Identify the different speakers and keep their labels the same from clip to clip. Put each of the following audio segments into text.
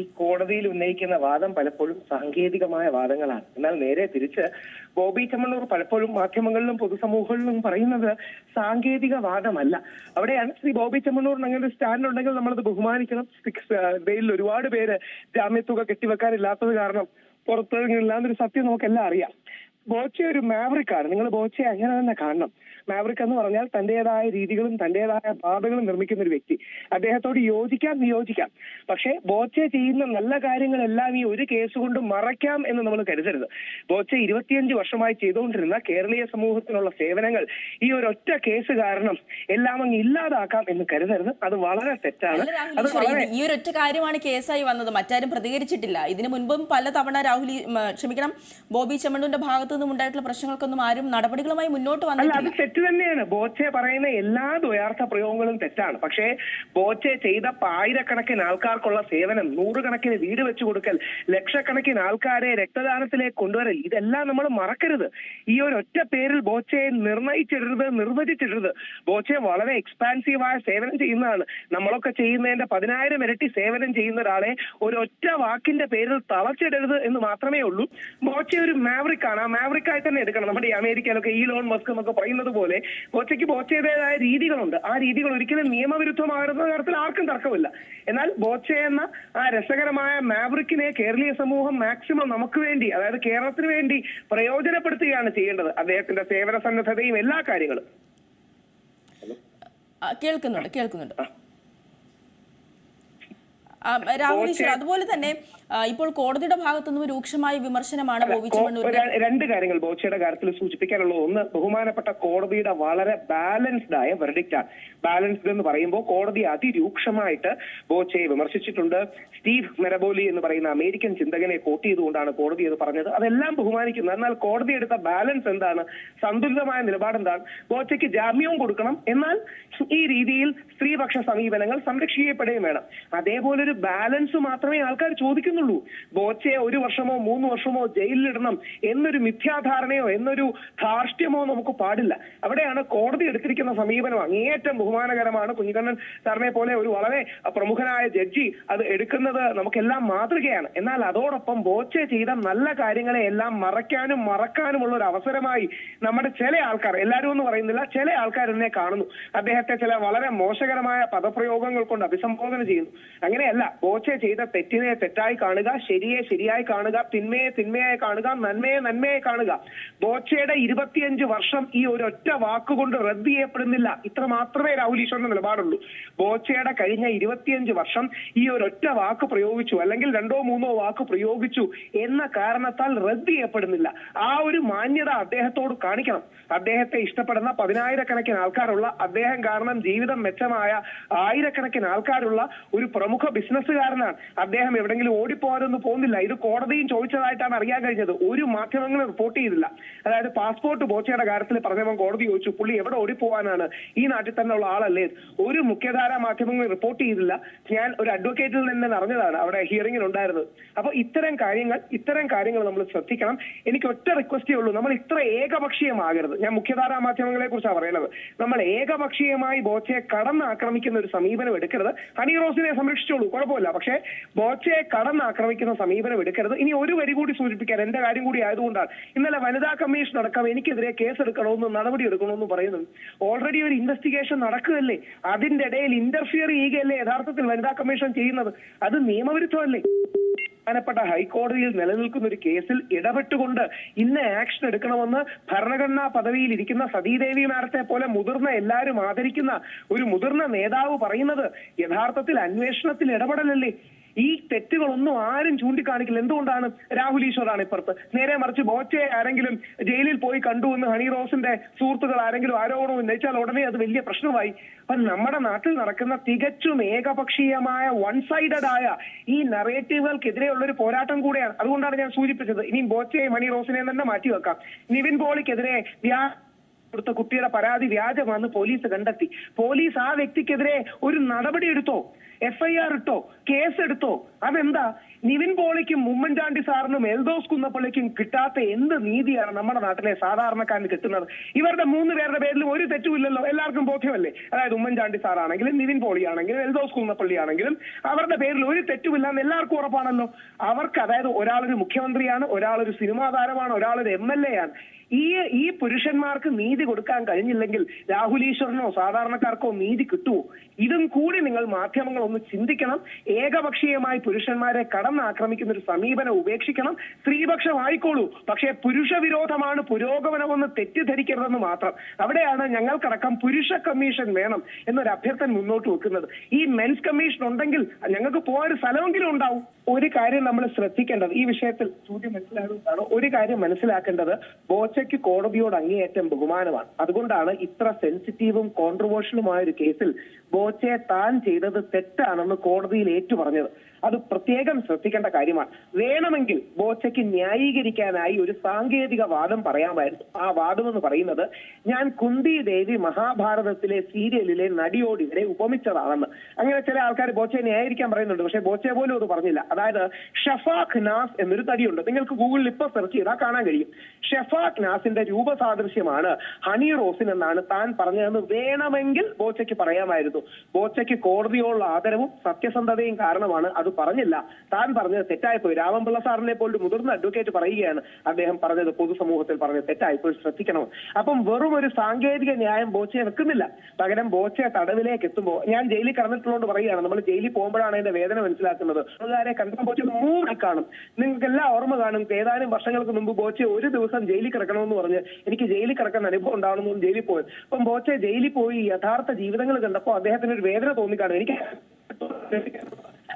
Speaker 1: ഈ കോടതിയിൽ ഉന്നയിക്കുന്ന വാദം പലപ്പോഴും സാങ്കേതികമായ വാദങ്ങളാണ്. എന്നാൽ നേരെ തിരിച്ച് ബോബി ചമ്മണ്ണൂർ പലപ്പോഴും മാധ്യമങ്ങളിലും പൊതുസമൂഹങ്ങളിലും പറയുന്നത് സാങ്കേതിക വാദമല്ല. അവിടെയാണ് ശ്രീ ബോബി ചെമ്മണ്ണൂറിന് അങ്ങനെ ഒരു സ്റ്റാൻഡ് ഉണ്ടെങ്കിൽ നമ്മളത് ബഹുമാനിക്കണം ബെയിലിൽ ഒരുപാട് പേര് ജാമ്യത്തുക കെട്ടിവെക്കാനില്ലാത്തത് കാരണം പുറത്തിറങ്ങില്ലാന്നൊരു സത്യം നമുക്കെല്ലാം അറിയാം. ബോച്ചെ ഒരു മാവറിക്കാണ്. നിങ്ങൾ ബോച്ചയെ അങ്ങനെ തന്നെ കാണണം. മാവറിക് എന്ന് പറഞ്ഞാൽ തന്റേതായ രീതികളും തന്റേതായ പാതകളും നിർമ്മിക്കുന്ന ഒരു വ്യക്തി. അദ്ദേഹത്തോട് യോജിക്കാം വിയോജിക്കാം. പക്ഷേ ബോച്ച ചെയ്യുന്ന നല്ല കാര്യങ്ങളെല്ലാം ഈ ഒരു കേസ് കൊണ്ട് മറയ്ക്കാം എന്ന് നമ്മൾ കരുതരുത്. ബോച്ച ഇരുപത്തിയഞ്ച് വർഷമായി ചെയ്തുകൊണ്ടിരുന്ന കേരളീയ സമൂഹത്തിനുള്ള സേവനങ്ങൾ ഈ ഒരു ഒറ്റ കേസ് കാരണം എല്ലാം അങ്ങ് ഇല്ലാതാക്കാം എന്ന് കരുതരുത്. അത് വളരെ തെറ്റാണ്.
Speaker 2: ഈ ഒരു ഒറ്റ കാര്യമാണ് കേസായി വന്നത്. മറ്റാരും പ്രതികരിച്ചിട്ടില്ല. ഇതിനു മുൻപും പല തവണ രാഹുൽ ക്ഷമിക്കണം ബോബി ചെമ്മണ്ണൂരിന്റെ ഭാഗത്തു നിന്നും ഉണ്ടായിട്ടുള്ള പ്രശ്നങ്ങൾക്കൊന്നും ആരും നടപടികളുമായി മുന്നോട്ട്
Speaker 1: വന്നില്ല അത് തെറ്റ് തന്നെയാണ്. ബോച്ചെ പറയുന്ന എല്ലാ ദ്വയാർത്ഥ പ്രയോഗങ്ങളും തെറ്റാണ്. പക്ഷേ ബോച്ചെ ചെയ്ത ആയിരക്കണക്കിന് ആൾക്കാർക്കുള്ള സേവനം നൂറുകണക്കിന് വീട് വെച്ചു കൊടുക്കൽ ലക്ഷക്കണക്കിന് ആൾക്കാരെ രക്തദാനത്തിലേക്ക് കൊണ്ടുവരൽ ഇതെല്ലാം നമ്മൾ മറക്കരുത്. ഈ ഒരു ഒറ്റ പേരിൽ ബോച്ചയെ നിർണയിച്ചിടരുത് നിർവചിച്ചിടരുത്. ബോച്ചെ വളരെ എക്സ്പാൻസീവായ സേവനം ചെയ്യുന്നതാണ്. നമ്മളൊക്കെ ചെയ്യുന്നതിന്റെ പതിനായിരം ഇരട്ടി സേവനം ചെയ്യുന്ന ഒരാളെ ഒരു ഒറ്റ വാക്കിന്റെ പേരിൽ തളച്ചിടരുത് എന്ന് മാത്രമേ ഉള്ളൂ. ബോച്ചെ ഒരു മാവറിക്കാണ് ആ മാവറിക് തന്നെ എടുക്കണം. നമ്മുടെ ഈ അമേരിക്കയിലൊക്കെ ഈ ലോൺ മസ്ക് എന്നൊക്കെ പറയുന്നത് പോലെ ബോച്ചയ്ക്ക് ബോച്ചയുടേതായ രീതികളുണ്ട്. ആ രീതികൾ ഒരിക്കലും നിയമവിരുദ്ധമാകുന്ന തരത്തിൽ ആർക്കും തർക്കമില്ല. എന്നാൽ ബോച്ച എന്ന ആ രസകരമായ മാവറിക്കിനെ കേരളീയ സമൂഹം മാക്സിമം നമുക്ക് വേണ്ടി അതായത് കേരളത്തിന് വേണ്ടി പ്രയോജനപ്പെടുത്തുകയാണ് ചെയ്യേണ്ടത്. അദ്ദേഹത്തിന്റെ സേവന സന്നദ്ധതയും എല്ലാ കാര്യങ്ങളും.
Speaker 2: കേൾക്കുന്നുണ്ട് കേൾക്കുന്നുണ്ട്. രാഹുൽ ഈശ്വർ അതുപോലെ തന്നെ ഇപ്പോൾ കോടതിയുടെ ഭാഗത്തു നിന്നും രൂക്ഷമായ വിമർശനമാണ്
Speaker 1: രണ്ട് കാര്യങ്ങൾ ബോച്ചയുടെ കാര്യത്തിൽ സൂചിപ്പിക്കാനുള്ളത്. ഒന്ന് ബഹുമാനപ്പെട്ട കോടതിയുടെ വളരെ ബാലൻസ്ഡ് ആയ വെർഡിക്റ്റ് ആണ്. ബാലൻസ്ഡ് എന്ന് പറയുമ്പോൾ കോടതി അതിരൂക്ഷമായിട്ട് ബോച്ചയെ വിമർശിച്ചിട്ടുണ്ട്. സ്റ്റീവ് മെറബോലി എന്ന് പറയുന്ന അമേരിക്കൻ ചിന്തകനെ കോട്ട് ചെയ്തുകൊണ്ടാണ് കോടതി അത് പറഞ്ഞത്. അതെല്ലാം ബഹുമാനിക്കുന്നു. എന്നാൽ കോടതി എടുത്ത ബാലൻസ് എന്താണ്? സന്തുലിതമായ നിലപാട് എന്താണ്? ബോച്ചയ്ക്ക് ജാമ്യവും കൊടുക്കണം. എന്നാൽ ഈ രീതിയിൽ സ്ത്രീപക്ഷ സമീപനങ്ങൾ സംരക്ഷിക്കപ്പെടുകയും വേണം. അതേപോലെ ഒരു ബാലൻസ് മാത്രമേ ആൾക്കാർ ചോദിക്കുന്നുള്ളൂ. ബോച്ചയെ ഒരു വർഷമോ മൂന്ന് വർഷമോ ജയിലിലിടണം എന്നൊരു മിഥ്യാധാരണയോ എന്നൊരു ധാർഷ്ട്യമോ നമുക്ക് പാടില്ല. അവിടെയാണ് കോടതി എടുത്തിരിക്കുന്ന സമീപനം. അങ്ങേയറ്റം ബഹുമാനകരമാണ് കുഞ്ഞിക്കണ്ണൻ സാറിനെ പോലെ ഒരു വളരെ പ്രമുഖനായ ജഡ്ജി അത് എടുക്കുന്നത് നമുക്കെല്ലാം മാതൃകയാണ്. എന്നാൽ അതോടൊപ്പം ബോച്ചെ ചെയ്ത നല്ല കാര്യങ്ങളെ എല്ലാം മറയ്ക്കാനും മറക്കാനുമുള്ള ഒരു അവസരമായി നമ്മുടെ ചില ആൾക്കാർ എല്ലാവരും എന്ന് പറയുന്നില്ല ചില ആൾക്കാർ എന്നെ കാണുന്നു. അദ്ദേഹത്തെ ചില വളരെ മോശകരമായ പദപ്രയോഗങ്ങൾ കൊണ്ട് അഭിസംബോധന ചെയ്യുന്നു. അങ്ങനെയല്ല ബോച്ചെ ചെയ്ത തെറ്റിനെ തെറ്റായി കാണുക ശരിയെ ശരിയായി കാണുക തിന്മയെ തിന്മയായി കാണുക നന്മയെ നന്മയെ കാണുക. ബോച്ചയുടെ ഇരുപത്തിയഞ്ച് വർഷം ഈ ഒരൊറ്റ വാക്കുകൊണ്ട് റദ്ദ് ചെയ്യപ്പെടുന്നില്ല. ഇത്ര മാത്രമേ രാഹുൽ ഈശ്വറിന്റെ നിലപാടുള്ളൂ. ബോച്ചയുടെ കഴിഞ്ഞ ഇരുപത്തിയഞ്ച് വർഷം ഈ ഒരൊറ്റ വാക്ക് പ്രയോഗിച്ചു അല്ലെങ്കിൽ രണ്ടോ മൂന്നോ വാക്ക് പ്രയോഗിച്ചു എന്ന കാരണത്താൽ റദ്ദ് ചെയ്യപ്പെടുന്നില്ല. ആ ഒരു മാന്യത അദ്ദേഹത്തോട് കാണിക്കണം. അദ്ദേഹത്തെ ഇഷ്ടപ്പെടുന്ന പതിനായിരക്കണക്കിന് ആൾക്കാരുള്ള അദ്ദേഹം കാരണം ജീവിതം മെച്ചമായ ആയിരക്കണക്കിന് ആൾക്കാരുള്ള ഒരു പ്രമുഖ ബിസിനസ്സുകാരനാണ്. അദ്ദേഹം എവിടെങ്കിലും ഓടിപ്പോകാനൊന്നും പോകുന്നില്ല. ഇത് കോടതിയും ചോദിച്ചതായിട്ടാണ് അറിയാൻ കഴിഞ്ഞത്. ഒരു മാധ്യമങ്ങളും റിപ്പോർട്ട് ചെയ്തില്ല. അതായത് പാസ്പോർട്ട് ബോച്ചയുടെ കാര്യത്തിൽ പറഞ്ഞവൻ കോടതി ചോദിച്ചു പുള്ളി എവിടെ ഓടിപ്പോവാനാണ് ഈ നാട്ടിൽ തന്നെ ഉള്ള ആളല്ലേ? ഒരു മുഖ്യധാര മാധ്യമങ്ങൾ റിപ്പോർട്ട് ചെയ്തില്ല. ഞാൻ ഒരു അഡ്വക്കേറ്റിൽ നിന്ന് അറിഞ്ഞതാണ് അവിടെ ഹിയറിംഗിൽ ഉണ്ടായിരുന്നത്. അപ്പൊ ഇത്തരം കാര്യങ്ങൾ ഇത്തരം കാര്യങ്ങൾ നമ്മൾ ശ്രദ്ധിക്കണം. എനിക്ക് ഒറ്റ റിക്വസ്റ്റേ ഉള്ളൂ. നമ്മൾ ഇത്ര ഏകപക്ഷീയമാകരുത്. ഞാൻ മുഖ്യധാരാ മാധ്യമങ്ങളെ കുറിച്ചാണ് പറയുന്നത്. നമ്മൾ ഏകപക്ഷീയമായി ബോച്ചയെ കടന്ന് ആക്രമിക്കുന്ന ഒരു സമീപനം എടുക്കരുത്. ഹണി റോസിനെ സംരക്ഷിച്ചോളൂ കുഴപ്പമില്ല. പക്ഷേ ബോച്ചയെ കടന്ന് ആക്രമിക്കുന്ന സമീപനം എടുക്കരുത്. ഇനി ഒരു വരി കൂടി സൂചിപ്പിക്കാൻ എന്റെ കാര്യം കൂടി ആയതുകൊണ്ടാണ്. ഇന്നലെ വനിതാ കമ്മീഷൻ അടക്കം എനിക്കെതിരെ കേസ് എടുക്കണമെന്ന് നടപടി എടുക്കണമെന്ന് പറയുന്നത് ഓൾറെഡി ഒരു ഇൻവെസ്റ്റിഗേഷൻ നടക്കുകയല്ലേ? അതിന്റെ ഇടയിൽ ഇന്റർഫിയർ ചെയ്യുകയല്ലേ യഥാർത്ഥത്തിൽ വനിതാ കമ്മീഷൻ ചെയ്യുന്നത്? അത് നിയമവിരുദ്ധമല്ലേ? ബഹുമാനപ്പെട്ട ഹൈക്കോടതിയിൽ നിലനിൽക്കുന്ന ഒരു കേസിൽ ഇടപെട്ടുകൊണ്ട് ഇന്ന് ആക്ഷൻ എടുക്കണമെന്ന് ഭരണഘടനാ പദവിയിൽ ഇരിക്കുന്ന സതീദേവി മാരത്തെ പോലെ മുതിർന്ന എല്ലാവരും ആദരിക്കുന്ന ഒരു മുതിർന്ന നേതാവ് പറയുന്നത് യഥാർത്ഥത്തിൽ അന്വേഷണത്തിൽ ഇടപെടലല്ലേ? ഈ തെറ്റുകളൊന്നും ആരും ചൂണ്ടിക്കാണിക്കില്ല. എന്തുകൊണ്ടാണ് രാഹുൽ ഈശ്വറാണ് ഇപ്പുറത്ത്? നേരെ മറിച്ച് ബോച്ചയെ ആരെങ്കിലും ജയിലിൽ പോയി കണ്ടു എന്ന് ഹണി റോസിന്റെ സുഹൃത്തുക്കൾ ആരെങ്കിലും ആരോപണം ഉന്നയിച്ചാൽ ഉടനെ അത് വലിയ പ്രശ്നമായി. അപ്പൊ നമ്മുടെ നാട്ടിൽ നടക്കുന്ന തികച്ചും ഏകപക്ഷീയമായ വൺ സൈഡഡ് ആയ ഈ നറേറ്റീവുകൾക്കെതിരെയുള്ള ഒരു പോരാട്ടം കൂടെയാണ്. അതുകൊണ്ടാണ് ഞാൻ സൂചിപ്പിച്ചത്. ഇനി ബോച്ചയെയും ഹണി റോസിനെയും തന്നെ മാറ്റിവെക്കാം നിവിൻ പോളിക്കെതിരെ കൊടുത്ത കുട്ടിയുടെ പരാതി വ്യാജമാണെന്ന് പോലീസ് കണ്ടെത്തി. പോലീസ് ആ വ്യക്തിക്കെതിരെ ഒരു നടപടി എടുത്തോ എഫ്ഐആർ ഇട്ടോ കേസ് എടുത്തോ അതെന്താ? നിവിൻ പോളിക്കും ഉമ്മൻചാണ്ടി സാറിനും എൽദോസ് കുന്നപ്പള്ളിക്കും കിട്ടാത്ത എന്ത് നീതിയാണ് നമ്മുടെ നാട്ടിലെ സാധാരണക്കാരന് കിട്ടുന്നത്? ഇവരുടെ മൂന്ന് പേരുടെ പേരിലും ഒരു തെറ്റുമില്ലല്ലോ. എല്ലാവർക്കും ബോധ്യമല്ലേ? അതായത് ഉമ്മൻചാണ്ടി സാറാണെങ്കിലും നിവിൻ പോളി ആണെങ്കിലും എൽദോസ് കുന്നപ്പള്ളി ആണെങ്കിലും അവരുടെ പേരിൽ ഒരു തെറ്റുമില്ല എന്ന് എല്ലാവർക്കും ഉറപ്പാണല്ലോ. അവർക്ക് അതായത് ഒരാളൊരു മുഖ്യമന്ത്രിയാണ് ഒരാളൊരു സിനിമാ താരമാണ് ഒരാളൊരു എം എൽ എ ആണ് ഈ ഈ പുരുഷന്മാർക്ക് നീതി കൊടുക്കാൻ കഴിഞ്ഞില്ലെങ്കിൽ രാഹുൽ ഈശ്വറിനോ സാധാരണക്കാർക്കോ നീതി കിട്ടുമോ? ഇതും കൂടി നിങ്ങൾ മാധ്യമങ്ങൾ ഒന്ന് ചിന്തിക്കണം. ഏകപക്ഷീയമായി പുരുഷന്മാരെ കടന്നാക്രമിക്കുന്ന ഒരു സമീപനം ഉപേക്ഷിക്കണം. സ്ത്രീപക്ഷം ആയിക്കോളൂ. പക്ഷേ പുരുഷ വിരോധമാണ് പുരോഗമനമെന്ന് തെറ്റിദ്ധരിക്കരുതെന്ന് മാത്രം. അവിടെയാണ് ഞങ്ങൾക്കടക്കം പുരുഷ കമ്മീഷൻ വേണം എന്നൊരു അഭ്യർത്ഥന മുന്നോട്ട് വെക്കുന്നത്. ഈ മെൻസ് കമ്മീഷൻ ഉണ്ടെങ്കിൽ ഞങ്ങൾക്ക് പോകാൻ ഒരു സ്ഥലമെങ്കിലും ഉണ്ടാവും. ഒരു കാര്യം നമ്മൾ ശ്രദ്ധിക്കേണ്ടത് ഈ വിഷയത്തിൽ ചോദ്യം മനസ്സിലാകുന്നതാണ് ഒരു കാര്യം മനസ്സിലാക്കേണ്ടത്. ബോച്ചയ്ക്ക് കോടതിയോട് അങ്ങേയറ്റം ബഹുമാനമാണ്. അതുകൊണ്ടാണ് ഇത്ര സെൻസിറ്റീവും കോൺട്രവേഴ്ഷ്യലുമായ ഒരു കേസിൽ ബോച്ചയെ താൻ ചെയ്തത് തെറ്റാണെന്ന് കോടതിയിൽ ഏറ്റു പറഞ്ഞത് അത് പ്രത്യേകം ശ്രദ്ധിക്കേണ്ട കാര്യമാണ്. വേണമെങ്കിൽ ബോച്ചയ്ക്ക് ന്യായീകരിക്കാനായി ഒരു സാങ്കേതിക വാദം പറയാമായിരുന്നു. ആ വാദം എന്ന് പറയുന്നത് ഞാൻ കുന്തി ദേവി മഹാഭാരതത്തിലെ സീരിയലിലെ നടിയോട് ഇവരെ ഉപമിച്ചതാണെന്ന്. അങ്ങനെ ചില ആൾക്കാർ ബോച്ചയെ ന്യായീകരിക്കാൻ പറയുന്നുണ്ട്. പക്ഷേ ബോച്ചയെ പോലും അത് പറഞ്ഞില്ല. അതായത് ഷഫാഖ് നാസ് എന്നൊരു തടിയുണ്ട് നിങ്ങൾക്ക് ഗൂഗിളിൽ ഇപ്പൊ സെർച്ച് ചെയ്താൽ കാണാൻ കഴിയും. ഷഫാഖ് നാസിന്റെ രൂപസാദൃശ്യമാണ് ഹണി റോസിൻ എന്നാണ് താൻ പറഞ്ഞതെന്ന് വേണമെങ്കിൽ ബോച്ചയ്ക്ക് പറയാമായിരുന്നു. ബോച്ചയ്ക്ക് കോടതിയോടുള്ള ആദരവും സത്യസന്ധതയും കാരണമാണ് അത് പറഞ്ഞില്ല. താൻ പറഞ്ഞത് തെറ്റായിപ്പോയി രാമൻപിള്ള സാറിനെ പോലും മുതിർന്ന അഡ്വക്കേറ്റ് പറയുകയാണ് അദ്ദേഹം പറഞ്ഞത് പൊതുസമൂഹത്തിൽ പറഞ്ഞത് തെറ്റായിപ്പോയി ശ്രദ്ധിക്കണം. അപ്പം വെറും ഒരു സാങ്കേതിക ന്യായം ബോച്ചയെ വെക്കുന്നില്ല. പകരം ബോച്ചയെ തടവിലേക്ക് എത്തുമ്പോൾ ഞാൻ ജയിലിൽ കടന്നിട്ടുള്ളതുകൊണ്ട് പറയുകയാണ്. നമ്മൾ ജയിലിൽ പോകുമ്പോഴാണ് അതിന്റെ വേദന മനസ്സിലാക്കുന്നത്. അതുകാരെ കണ്ടാൽ ബോച്ച മൂന്നായി കാണും. നിങ്ങൾക്ക് എല്ലാം ഓർമ്മ കാണും. ഏതാനും വർഷങ്ങൾക്ക് മുമ്പ് ബോച്ച ഒരു ദിവസം ജയിലിൽ കിടക്കണമെന്ന് പറഞ്ഞ് എനിക്ക് ജയിലിൽ കിടക്കുന്ന അനുഭവം ഉണ്ടാവണമെന്ന് ജയിലിൽ പോയത് അപ്പം ബോച്ച ജയിലിൽ പോയി യഥാർത്ഥ ജീവിതങ്ങൾ കണ്ടപ്പോൾ അദ്ദേഹത്തിന് ഒരു വേദന തോന്നിക്കാണും. എനിക്ക്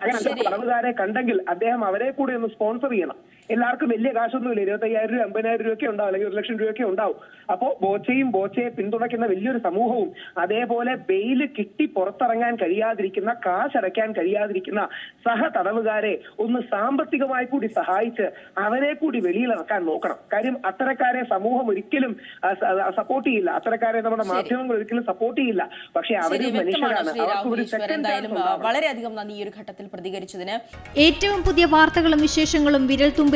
Speaker 1: അങ്ങനെ. തടവുകാരെ കണ്ടെങ്കിൽ അദ്ദേഹം അവരെ കൂടി ഒന്ന് സ്പോൺസർ ചെയ്യണം എല്ലാവർക്കും വലിയ കാശൊന്നുമില്ല. ഇരുപത്തയ്യായിരം രൂപ അമ്പതിനായിരം രൂപയൊക്കെ ഉണ്ടാവും. അല്ലെങ്കിൽ ഒരു ലക്ഷം രൂപയൊക്കെ ഉണ്ടാവും. അപ്പോ ബോച്ചയും ബോച്ചയെ പിന്തുണയ്ക്കുന്ന വലിയൊരു സമൂഹവും അതേപോലെ ബെയിൽ കിട്ടി പുറത്തിറങ്ങാൻ കഴിയാതിരിക്കുന്ന കാശടയ്ക്കാൻ കഴിയാതിരിക്കുന്ന സഹ തടവുകാരെ ഒന്ന് സാമ്പത്തികമായി കൂടി സഹായിച്ച് അവരെ കൂടി വെളിയിലിറക്കാൻ നോക്കണം. കാര്യം അത്തരക്കാരെ സമൂഹം ഒരിക്കലും സപ്പോർട്ട് ചെയ്യില്ല. അത്തരക്കാരെ നമ്മുടെ. മാധ്യമങ്ങൾ ഒരിക്കലും സപ്പോർട്ട് ചെയ്യില്ല. പക്ഷെ
Speaker 2: അവർ
Speaker 1: മനുഷ്യരാണ്.
Speaker 2: വളരെയധികം നന്ദി ഈ ഒരു ഘട്ടത്തിൽ പ്രതികരിച്ചതിന്.
Speaker 3: ഏറ്റവും പുതിയ വാർത്തകളും വിശേഷങ്ങളും വിരൽ